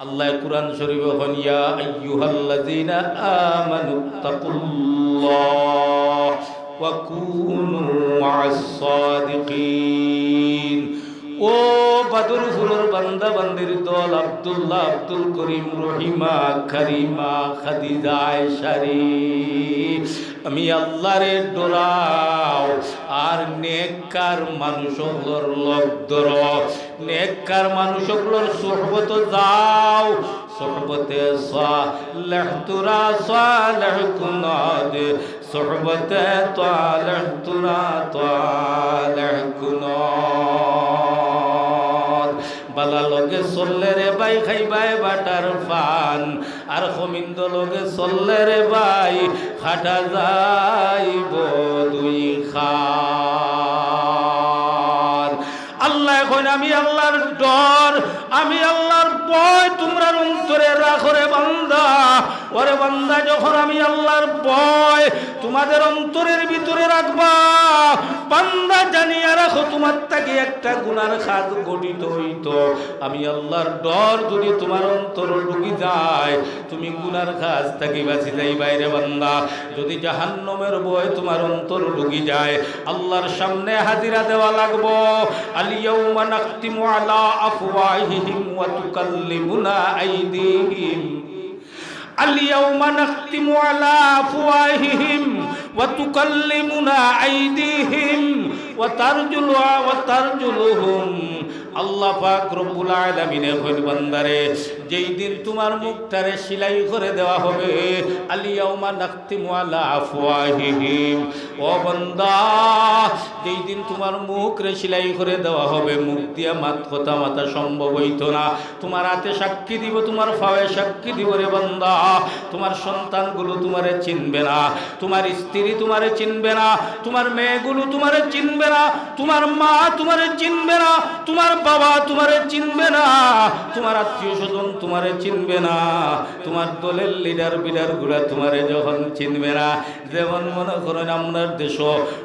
আল্লাহ কুরআন শরীফ হন ইয়া আইয়ুহাল্লাযীনা আমানু তাকুল্লাহ ওয়া কুনু মা'আস সাদিকিন ও বাদরপুরের বান্দা, বান্দির দল, আব্দুল্লাহ আব্দুল করিম, রহিমা, করিমা, খাদিজা, আয়েশারি। আমি আল্লাহরে ডোরাও আর নেককার মানুষগুলোর লগ ধর। নেককার মানুষগুলোর সোহবত যাও। সোহবতে সালেহ তুরা সালেহ কুনাদ সোহবতে তালেহ তুরা তালেহ কুনাদ বালা লগে চললে রে বাই খাইবাই বাটার পান আর কমিন্দ লোকে চললে রে ভাই খাটা যাইব দুই খান আমি আল্লাহর ডর, আমি আল্লাহর ভয় তোমরা অন্তরে রাখো রে বান্দা। ওরে বান্দা, যখন আমি আল্লাহর ভয় তোমাদের অন্তরের ভিতরে রাখবা, বান্দা জানিয়া রাখো তোমার তাকে একটা গুনার খাত গঠিত হইতো। আমি আল্লাহর ডর যদি তোমার অন্তর ঢুকি যায়, তুমি গুনার কাজ থাকি বাঁচি যাই বাইরে বান্দা। যদি জাহান্নমের বয় তোমার অন্তর ঢুকি যায়, আল্লাহর সামনে হাজিরা দেওয়া লাগবো। আলিয়াউমা নাকতিমু আলা আফওয়াহিহিম ওয়া তুকাল্লিমুনা আইদিহিম اليوم نختم على أفواههم وتكلمنا أيديهم وترجل وترجلهم আল্লাহ পাক রব্বুল আলামিনে কইল বান্দারে যেই দিন তোমার মুখটারে সেলাই করে দেওয়া হবে আলিয়াউমা নাখতিমু আলা আফওয়াহিহিম ও বান্দা যেই দিন তোমার মুখরে সেলাই করে দেওয়া হবে। মুখ দিয়া মাত কথা মাথা সম্ভব হইতো না। তোমার হাতে সাক্ষী দিব, তোমার ফাওয়ে সাক্ষী দিব রে বান্দা। তোমার সন্তানগুলো তোমারে চিনবে না। তোমার স্ত্রী তোমারে চিনবে না। তোমার মেয়েগুলো তোমারে চিনবে না। তোমার মা তোমারে চিনবে না। তোমার বাবা তোমারে চিনবে না। তোমার আত্মীয় স্বজন তোমারে চিনবে না। তোমার দলের লিডার বিডারগুলা তোমারে যখন চিনবে না, যেমন মনে করেন আপনার দেশ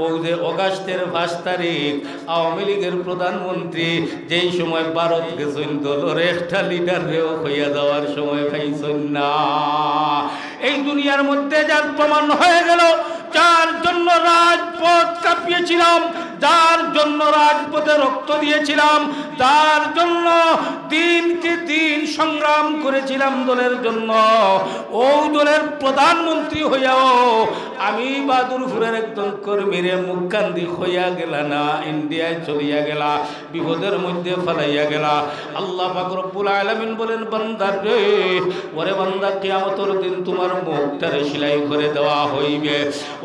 ও যে অগাস্টের পাঁচ তারিখ। আওয়ামী লীগের প্রধানমন্ত্রী, যেই সময় ভারত গেছেন দলের একটা লিডারেও হইয়া যাওয়ার সময় পাইছেন না। এই দুনিয়ার মধ্যে যার প্রমাণ হয়ে গেল, যার জন্য রাজপথ কাঁপিয়েছিলাম, যার জন্য রাজপথে রক্ত দিয়েছিলাম, যার জন্য দিনকে দিন সংগ্রাম করেছিলাম দলের জন্য। ও দলের প্রধানমন্ত্রী হইয়াও আমি বাদুরপুরের একজন কর্মীরে মুখকান্দি হইয়া গেলা না, ইন্ডিয়ায় চলিয়া গেলা, বিপদের মধ্যে ফেলাইয়া গেলা। আল্লাহ পাক রব্বুল আলামিন বলেন বান্দার রে, ওরে বান্দা, কিয়ামতের দিন তোমার মুখটারে সেলাই করে দেওয়া হইবে।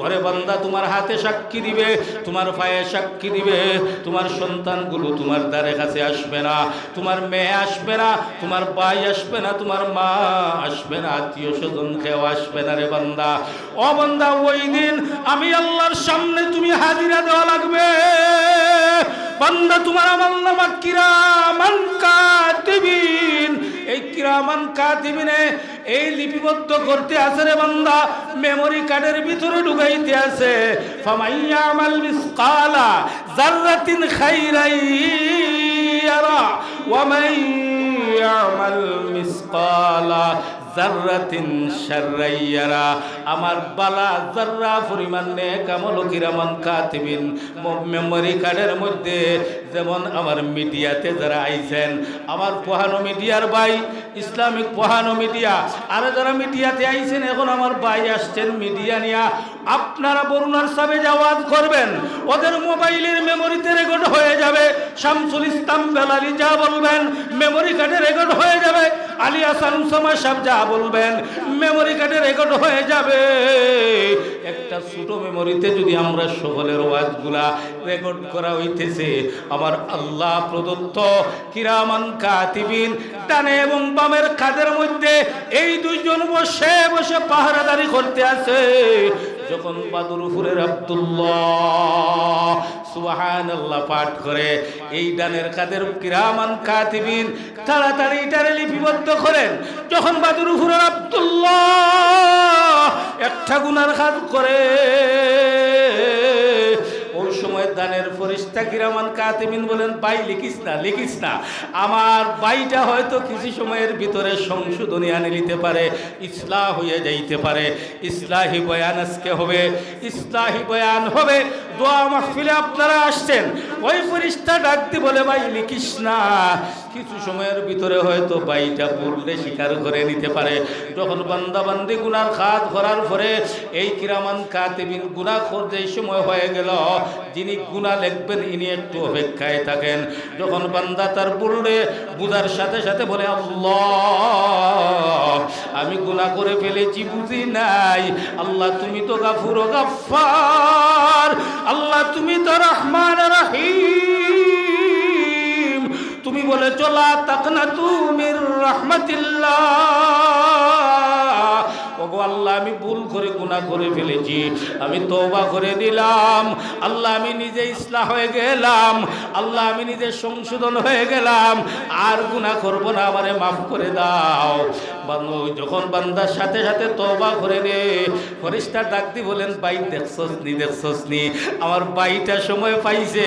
ওরে বান্দা, তোমার হাতে সাক্ষী দিবে, তোমার পায়ে সাক্ষী দিবে, তোমার সন্তানগুলো তোমার দ্বারে কাছে আসবে না, তোমার মেয়ে আসবে না, তোমার ভাই আসবে না, তোমার মা আসবে না, আত্মীয় স্বজন কেউ আসবে না রে বান্দা। ও বান্দা ওই দিন আমি আল্লাহর সামনে তুমি হাজিরা দেওয়া লাগবে। বান্দা, তোমার আমার নামা কিরামান কাতিবিন। এই কিরামান কাতিবিনে এই লিপিবদ্ধ করতে আছে রে বান্দা মেমরি কার্ডের ভিতরে ঢুকাইতে আছে। ফামাইয়া আমাল মিসকালা জাররাতিন খাইরাই ইয়ারা ওয়া মান ইয়ামাল মিসকালা জাররাতিন শাররাইয়ারা। আমার বালা জাররা পরিমাণ নেক আমল কিরামান কাতিবিন মেমরি কার্ডের মধ্যে যেমন আমার মিডিয়াতে যারা আইছেন, আমার পোহানো মিডিয়ার ভাই, ইসলামিক পোহানো মিডিয়া, আর যারা মিডিয়াতে আইছেন, এখন আমার ভাই আসছেন মিডিয়া নিয়া। আপনারা বরুণার সাবে যাওয়াজ করবেন, ওদের মোবাইলের মেমোরিতে রেকর্ড হয়ে যাবে। শামসুল ইসলাম বেলালি যা বলবেন মেমোরি কার্ডে রেকর্ড হয়ে যাবে। আলী হাসান সমা সাহেব যা বলবেন মেমোরি কার্ডে রেকর্ড হয়ে যাবে। একটা ছোট মেমোরিতে যদি আমরা সকলের ওয়াজগুলা রেকর্ড করা হইতেছে, আমার আল্লাহ প্রদত্ত কিরামান কাতিবিন ডানে এবং বামের কাদের মধ্যে এই দুইজন বসে বসে পাহারাদারি করতে আছে। যখন বাদুরপুরের আব্দুল্লাহ সুবাহান আল্লাহ পাঠ করে, এই ডানের কাদের কিরামান কাতিবিন তাড়াতাড়ি এটারে লিপিবদ্ধ করেন। যখন বাদুরপুরের আব্দুল্লাহ একটা গুনার কাজ করে সময় ফরিস্তা কিরামান কাতিমিন বলেন বাই লিখিস না লিখিস না। আমার বাইটা হয়তো কিছু সময়ের ভিতরে সংশোধনী আনে নিতে পারে, ইসলাহ হয়ে যাইতে পারে। ইসলাহি বয়ান আজকে হবে, ইসলাহি বয়ান হবে। দোয়া মাহফিলে আপনারা আসছেন। ওই ফরিস্তা ডাকতে বলে, ভাই, লিখিস না। কিছু সময়ের ভিতরে হয়তো বাইটা পড়লে স্বীকার করে নিতে পারে। যখন বান্দাবান্দি গুনার খাত করার পরে এই কিরামান কাতিবিন গুণা করতে সময় হয়ে গেল, যিনি গুণা লিখবেন, ইনি একটু অপেক্ষায় থাকেন। যখন বান্দা তার বললে বুধার সাথে সাথে বলে, আল্লাহ, আমি গুণা করে ফেলেছি, বুঝি নাই। আল্লাহ, তুমি তো গাফুর গাফার আল্লাহ তুমি তো রহমান রহিম। তুমি বলে চলা তাকনা তুমি রহমতিল্লাহ। ওগো আল্লাহ, আমি ভুল করে গুনাহ করে ফেলেছি। আমি তওবা করে দিলাম আল্লাহ, আমি নিজে ইসলাহ হয়ে গেলাম। আল্লাহ, আমি নিজে সংশোধন হয়ে গেলাম। আর গুনাহ করব না, আমারে মাফ করে দাও। যখন বান্দার সাথে সাথে তওবা করে রে ফরিস্তা ডাকতি বলেন বাই দেখছস নি দেখছস নি, আমার বাইটা সময় পাইছে।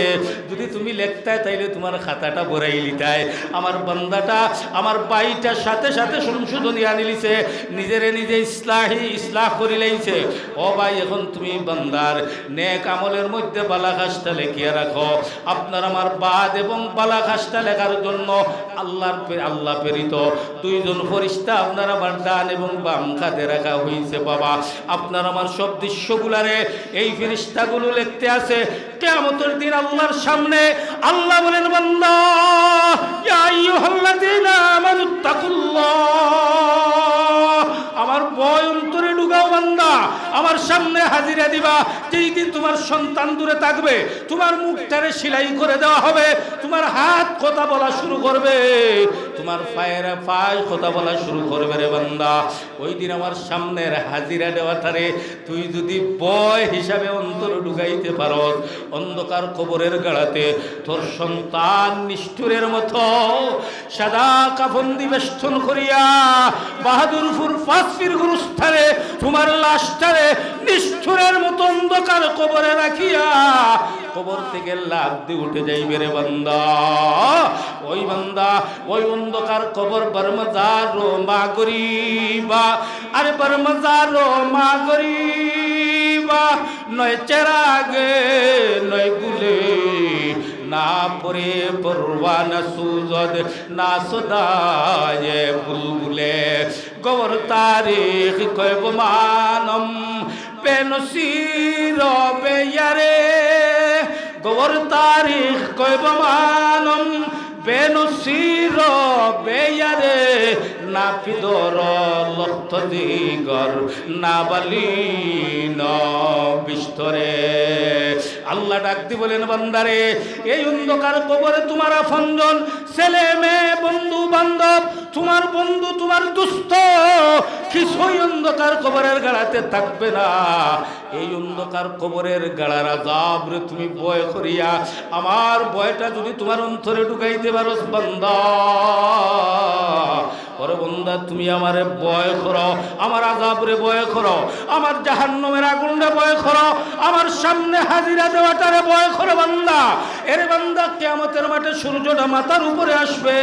যদি তুমি লেখতায়, তাইলে তোমার খাতাটা ভরাই লিতায়। আমার বান্দাটা, আমার বাইটার সাথে সাথে সংশোধনী আনিলিছে নিজেরে নিজে ইসলাহি, ইসলাহ করি লাইছে। ও ভাই, এখন তুমি বান্দার নেক আমলের মধ্যে বালাঘাসটা লেখিয়ে রাখো। আপনার আমার বাদ এবং বালাঘাসটা লেখার জন্য আল্লাহর আল্লাহ প্রেরিত। দুইজন ফরিস্তা আপনার আমার ডান এবং বাম খাতে রাখা হয়েছে বাবা। আপনার আমার সব দৃশ্যগুলারে এই ফেরিস্তাগুলো লিখতে আছে। কেমতের দিন আল্লাহর সামনে আল্লাহ বলেন, বান্দা আইয়ুহাল্লাযীনা আমানুত্তাকুল্লাহ আমার বয় অন্তরে ডুগাও বান্দা। আমার সামনে হাজিরা দিবা। যেই দিন তোমার সন্তান দূরে থাকবে, তোমার মুখটারে সেলাই করে দেওয়া হবে, তোমার হাত কথা বলা শুরু করবে। তোমার পায়ের পায়ে কথা বলা শুরু করবে রে বান্দা। ওই দিন আমার সামনের হাজিরা দেওয়াটারে তুই যদি বয় হিসাবে অন্তর ঢুকাইতে পারো অন্ধকার কবরের গাড়াতে তোর সন্তান নিষ্ঠুরের মতো সাদা কাফন দিবেষ্টন করিয়া বাহাদুরপুর ফাঁসির গুরুস্থানে তোমার লাশটারে নিষ্ঠুরের মতো অন্ধকার কবরে রাখিয়া কবর থেকে লাভ দিয়ে উঠে যাইবে রে বান্দা। ওই বান্দা, ওই অন্ধকার কবর বর্মজার রো মা গরিবা। আরে বর্মজার রো মা গরিবা, নয় চেরাগে, নয় গুলে। না পরে পরওয়ানা সুজদ, না সদায় বুলবুলে। গবর তারিখ কয়ব মানম, পেনসির বেয়ারে। গবর তারিখ কইব মানম বেনুসির বেয়ারে না পিদর লক্ষ দিগর না বালি ন বিস্তরে। আল্লাহ ডাকতে বলেন, বান্দারে, এই অন্ধকার কবরে তোমার আপনজন ছেলে মেয়ে, বন্ধু বান্ধব, তোমার বন্ধু, তোমার দুস্থ, কিছুই অন্ধকার কবরের গাড়াতে থাকবে না। এই অন্ধকার কবরের গাড়ার আজাব রে তুমি বয় করিয়া, আমার বয়টা যদি তোমার অন্তরে ঢুকাইতে পারো, বান্দা। ওরে বন্ধা তুমি আমারে বয় করো, আমার আজাবরে বয় করো, আমার জাহান্নমের আগুনরে বয় করো, আমার সামনে হাজিরা দেওয়াটারে বয় করো, বান্দা। এর বান্দা, কেয়ামতের মাঠে সূর্যটা মাথার উপরে আসবে।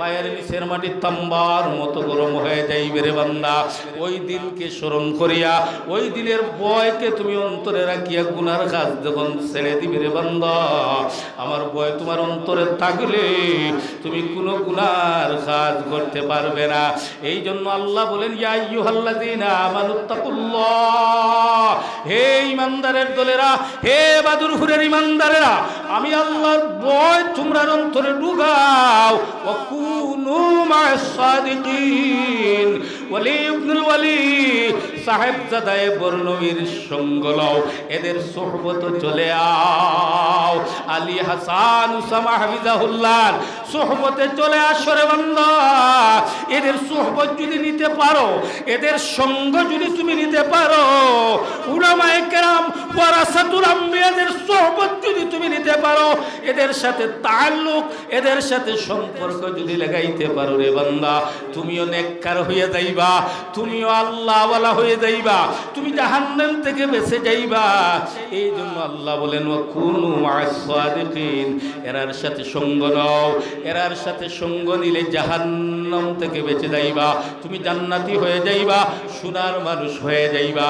পায়ের নিচের মাটি তাম্বার মতো গরম হয়ে যাইবে রে বান্দা। ওই দিনকে স্মরণ করিয়া, ওই দিনের বয়কে তুমি অন্তরে রাখিয়া গুনার কাজ যখন ছেড়ে দিবে রে বান্দা। আমার বয় তোমার অন্তরে থাকলে তুমি কোনো গুনার কাজ করতে পারবে না। এই জন্য আল্লাহ বলেন হে ইমানদারের দলেরা, হে বাদুরপুরের ইমানদারেরা আমি আল্লাহর বয় তোমরা অন্তরে ঢুকাও। ওয়া কুনু মা'আস সাদিকিন ওয়ালি ইবনুল সাহেব জাদায়ে বর্ণবীর সঙ্গ লও, এদের সোহবত চলে আও। আলী হাসান উসামা হাফিজাহুল্লাহ, সোহবতে চলে আসরে বান্দা। এদের সোহবত যদি নিতে পারো, এদের সঙ্গ যদি তুমি নিতে পারো, উলামায়ে কেরাম, ওয়ারাসাতুল আম্বিয়াদের সোহবত যদি তুমি নিতে পারো, এদের সাথে তাল্লুক এদের সাথে সম্পর্ক যদি লাগাইতে পারো রে বান্দা। তুমিও নেককার হয়ে যাইবা, তুমিও আল্লাহওয়ালা হয়ে যাইবা, তুমি জাহান্নাম থেকে বেঁচে যাইবা। এই জন্য আল্লাহ বলেন ও কুনু মাসাদিকিন এরার সাথে সঙ্গ নাও, এরার সাথে সঙ্গ নিলে জাহান্নাম থেকে বেঁচে যাইবা। তুমি জান্নাতি হয়ে যাইবা, সোনার মানুষ হয়ে যাইবা।